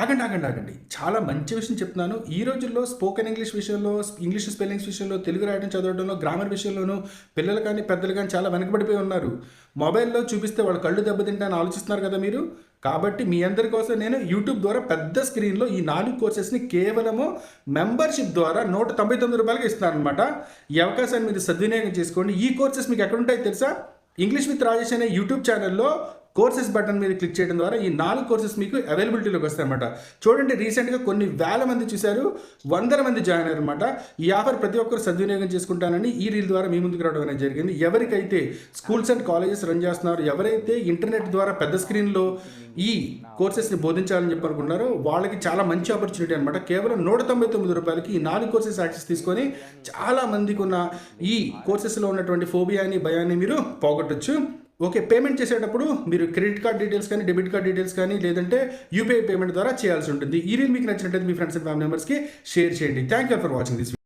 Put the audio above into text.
ఆగండి ఆగండి ఆగండి. చాలా మంచి విషయం చెప్తున్నాను. ఈ రోజుల్లో స్పోకెన్ ఇంగ్లీష్ విషయంలో ఇంగ్లీష్ స్పెల్లింగ్స్ విషయంలో తెలుగు రాయడం చదవడంలో గ్రామర్ విషయంలోనూ పిల్లలు కానీ పెద్దలు కానీ చాలా వెనకబడిపోయి ఉన్నారు. మొబైల్లో చూపిస్తే వాళ్ళ కళ్ళు దెబ్బతింటాయని ఆలోచిస్తున్నారు కదా మీరు? కాబట్టి మీ అందరి కోసం నేను యూట్యూబ్ ద్వారా పెద్ద స్క్రీన్లో ఈ నాలుగు కోర్సెస్ని కేవలము మెంబర్షిప్ ద్వారా నూట తొంభై తొమ్మిది రూపాయలకి ఇస్తున్నాను అనమాట ఈ అవకాశాన్ని మీరు సద్వినియోగం చేసుకోండి. ఈ కోర్సెస్ మీకు ఎక్కడుంటాయో తెలుసా? ఇంగ్లీష్ విత్ రాజేష్ అనే యూట్యూబ్ ఛానల్లో కోర్సెస్ బటన్ మీద క్లిక్ చేయడం ద్వారా ఈ నాలుగు కోర్సెస్ మీకు అవైలబిలిటీలోకి వస్తాయన్నమాట. చూడండి రీసెంట్గా కొన్ని వేల మంది చూశారు వందల మంది జాయిన్ అయ్యారనమాట ఈ ఆఫర్ ప్రతి ఒక్కరు సద్వినియోగం చేసుకుంటానని ఈ రీల్ ద్వారా మీ ముందుకు రావడం అనేది జరిగింది. ఎవరికైతే స్కూల్స్ అండ్ కాలేజెస్ రన్ చేస్తున్నారు ఎవరైతే ఇంటర్నెట్ ద్వారా పెద్ద స్క్రీన్లో ఈ కోర్సెస్ని బోధించాలని చెప్పి అనుకుంటున్నారో వాళ్ళకి చాలా మంచి ఆపర్చునిటీ అనమాట కేవలం నూట తొంభై తొమ్మిది రూపాయలకి ఈ నాలుగు కోర్సెస్ యాక్సెస్ తీసుకొని చాలా మందికి ఉన్న ఈ కోర్సెస్లో ఉన్నటువంటి ఫోబియాని భయాన్ని మీరు పోగొట్టచ్చు. ఓకే పేమెంట్ చేసేటప్పుడు మీరు క్రెడిట్ కార్డ్ డీటెయిల్స్ కానీ డెబిట్ కార్డ్ డీటెయిల్స్ కానీ లేదంటే యూపీఐ పేమెంట్ ద్వారా చేయాల్సి ఉంటుంది. ఈ రీల్ మీకు నచ్చినట్లయితే మీ ఫ్రెండ్స్ అండ్ ఫ్యామిలీ మెంబర్స్కి షేర్ చేయండి. Thank you for watching this